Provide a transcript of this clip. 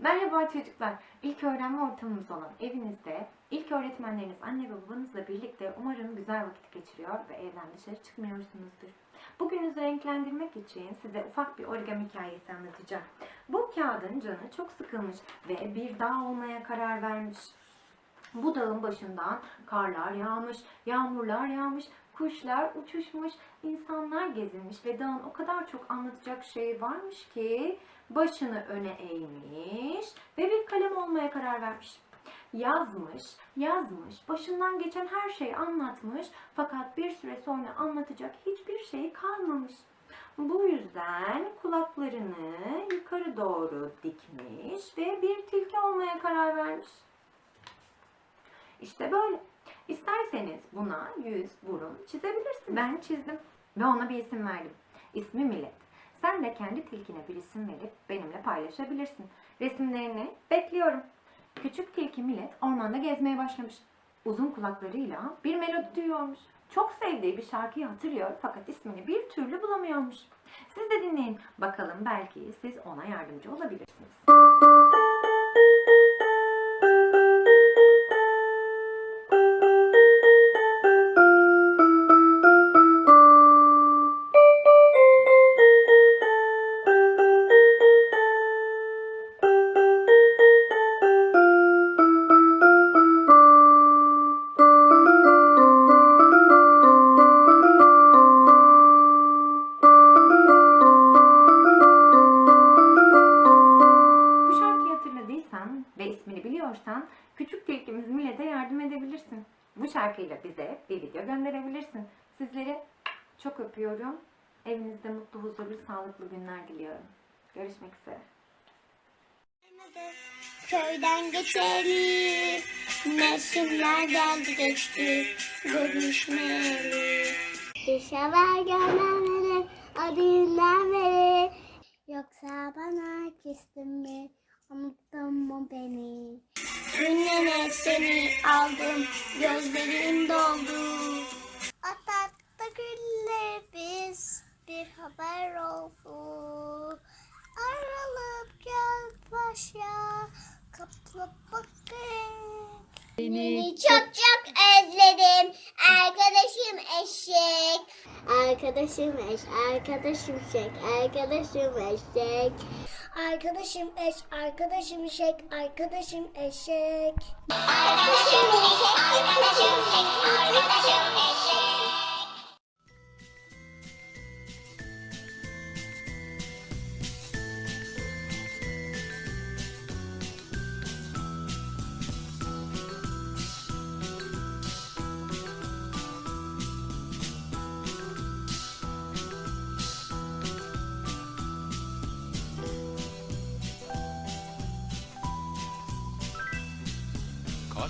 Merhaba çocuklar. İlk öğrenme ortamımız olan evinizde ilk öğretmenleriniz anne ve babanızla birlikte umarım güzel vakit geçiriyor ve evden dışarı çıkmıyorsunuzdur. Bugününüzü renklendirmek için size ufak bir origami hikayesi anlatacağım. Bu kağıdın canı çok sıkılmış ve bir dağ olmaya karar vermiş. Bu dağın başından karlar yağmış, yağmurlar yağmış, kuşlar uçuşmuş, insanlar gezinmiş ve dağın o kadar çok anlatacak şey varmış ki başını öne eğmiş ve bir kalem olmaya karar vermiş. Yazmış, yazmış, başından geçen her şeyi anlatmış fakat bir süre sonra anlatacak hiçbir şey kalmamış. Bu yüzden kulaklarını yukarı doğru dikmiş ve bir tilki olmaya karar vermiş. İşte böyle. İsterseniz buna yüz, burun çizebilirsiniz. Ben çizdim ve ona bir isim verdim. İsmi Millet. Sen de kendi tilkine bir isim verip benimle paylaşabilirsin. Resimlerini bekliyorum. Küçük tilki Millet ormanda gezmeye başlamış. Uzun kulaklarıyla bir melodi duyuyormuş. Çok sevdiği bir şarkıyı hatırlıyor fakat ismini bir türlü bulamıyormuş. Siz de dinleyin. Bakalım belki siz ona yardımcı olabilirsiniz. Biliyorsan küçük tilkimiz Millet'e yardım edebilirsin. Bu şarkıyla bize bir video gönderebilirsin. Sizleri çok öpüyorum. Evinizde mutlu, huzurlu, sağlıklı günler diliyorum. Görüşmek üzere. Köyden geçelim, mevsimler geldi geçti, görüşmeli. Bir sefer görmemeli, o dinlenmeli. Yoksa bana küstün mü, unuttun mu beni? Ünlene seni aldım, gözlerim doldu. O tatlı günler biz bir haber oldu. Ayrılıp gel başa, kapı bakın. Seni çok çok özledim. Arkadaşım eşek. Arkadaşım eş, arkadaşım şek, arkadaşım eşek. Arkadaşım eş, arkadaşım eşek, arkadaşım eşek. Arkadaşım eşek, arkadaşım eşek, arkadaşım eşek.